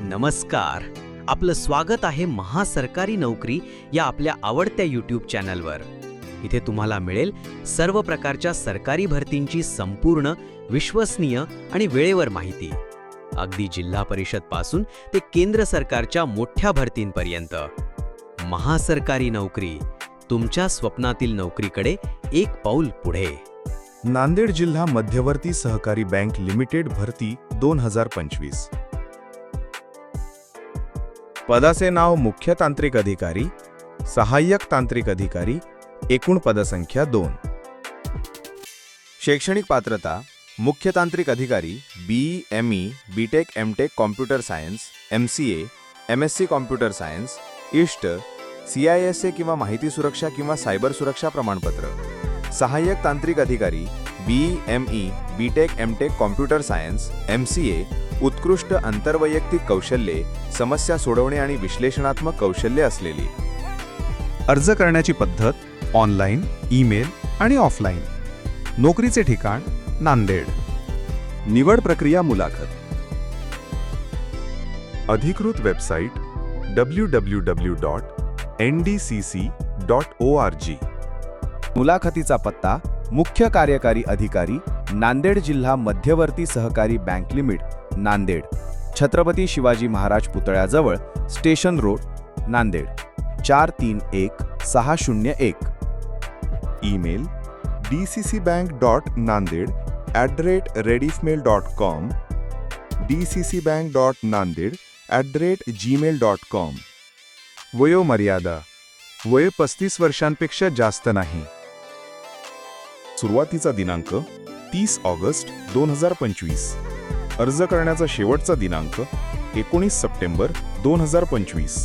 नमस्कार. आपलं स्वागत आहे महासरकारी नोकरी या आपल्या आवडत्या यूट्यूब चॅनलवर इथे तुम्हाला मिळेल सर्व प्रकारच्या सरकारी भरतींची संपूर्ण विश्वसनीय आणि वेळेवर माहिती. अगदी जिल्हा परिषदपासून ते केंद्र सरकारच्या मोठ्या भरतींपर्यंत. महासरकारी नोकरी तुमच्या स्वप्नातील नोकरीकडे एक पाऊल पुढे. नांदेड जिल्हा मध्यवर्ती सहकारी बँक लिमिटेड भरती दोन हजार पंचवीस. पदाचे नाव मुख्य तांत्रिक अधिकारी सहाय्यक तांत्रिक अधिकारी एकूण पदसंख्या दोन. शैक्षणिक पात्रता मुख्य तांत्रिक अधिकारी B M E B tech M tech computer science M C A M S C computer science इष्ट सी आय एस ए किंवा माहिती सुरक्षा किंवा सायबर सुरक्षा प्रमाणपत्र. सहाय्यक तांत्रिक अधिकारी B M E B tech M tech computer science M C A उत्कृष्ट आंतरवैयक्तिक कौशल्ये समस्या सोडवणे आणि विश्लेषणात्मक कौशल्ये असलेली. अर्ज करण्याची पद्धत ऑनलाईन ईमेल आणि ऑफलाईन. नोकरीचे ठिकाण नांदेड. निवड प्रक्रिया मुलाखत. अधिकृत website W W W dot N D C C dot O R G मुलाखतीचा पत्ता मुख्य कार्यकारी अधिकारी नांदेड जिल्हा मध्यवर्ती सहकारी बँक लिमिट नांदेड. छत्रपती शिवाजी महाराज पुतळ्याजवळ स्टेशन रोड नांदेड चार तीन एक सहा शून्य एक. Email D C C bank dot Nanded at the rate Rediffmail dot com D C C bank dot Nanded at the rate Gmail dot com वयोमर्यादा वय पस्तीस वर्षांपेक्षा जास्त नाही. सुरुवातीचा दिनांक तीस ऑगस्ट दोन हजार पंचवीस. अर्ज करण्याचा शेवटचा दिनांक एकोणीस सप्टेंबर दोन हजार पंचवीस.